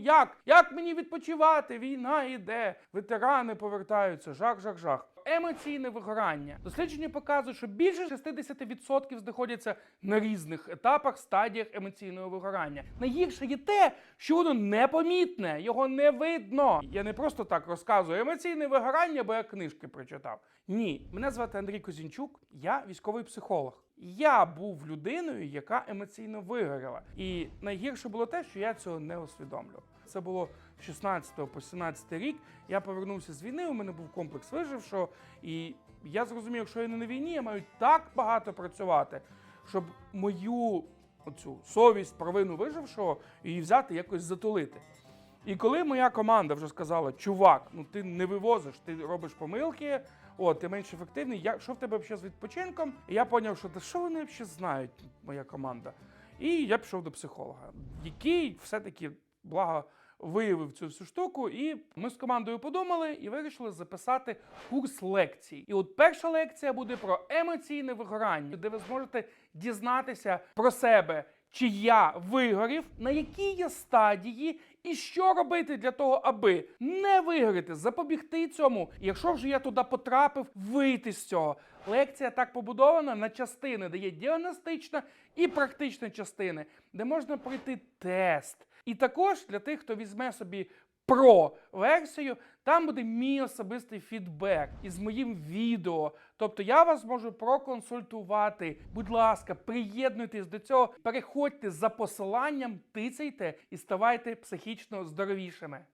як? Як мені відпочивати? Війна йде, ветерани повертаються. Жах, жах, жах. Емоційне вигорання. Дослідження показують, що більше 60% знаходяться на різних етапах, стадіях емоційного вигорання. Найгірше є те, що воно непомітне, його не видно. Я не просто так розказую емоційне вигорання, бо я книжки прочитав. Ні, мене звати Андрій Козінчук, я військовий психолог. Я був людиною, яка емоційно вигоріла. І найгірше було те, що я цього не усвідомлював. Це було з 16 по 17 рік. Я повернувся з війни. У мене був комплекс вижившого, і я зрозумів, що я не на війні, я маю так багато працювати, щоб мою оцю совість, провину вижившого її взяти якось затулити. І коли моя команда вже сказала, чувак, ну ти не вивозиш, ти робиш помилки, о, ти менш ефективний. Я, що в тебе взагалі з відпочинком? І я зрозумів, що та що вони взагалі знають, моя команда. І я пішов до психолога, який все-таки благо виявив цю всю штуку. І ми з командою подумали і вирішили записати курс лекцій. І от перша лекція буде про емоційне вигорання, де ви зможете дізнатися про себе. Чи я вигорів, на якій я стадії, і що робити для того, аби не вигоріти, запобігти цьому. Якщо вже я туди потрапив, вийти з цього. Лекція так побудована на частини, де є діагностична і практична частини, де можна пройти тест. І також для тих, хто візьме собі про версію, там буде мій особистий фідбек із моїм відео. Тобто я вас можу проконсультувати. Будь ласка, приєднуйтесь до цього, переходьте за посиланням, тицяйте і ставайте психічно здоровішими.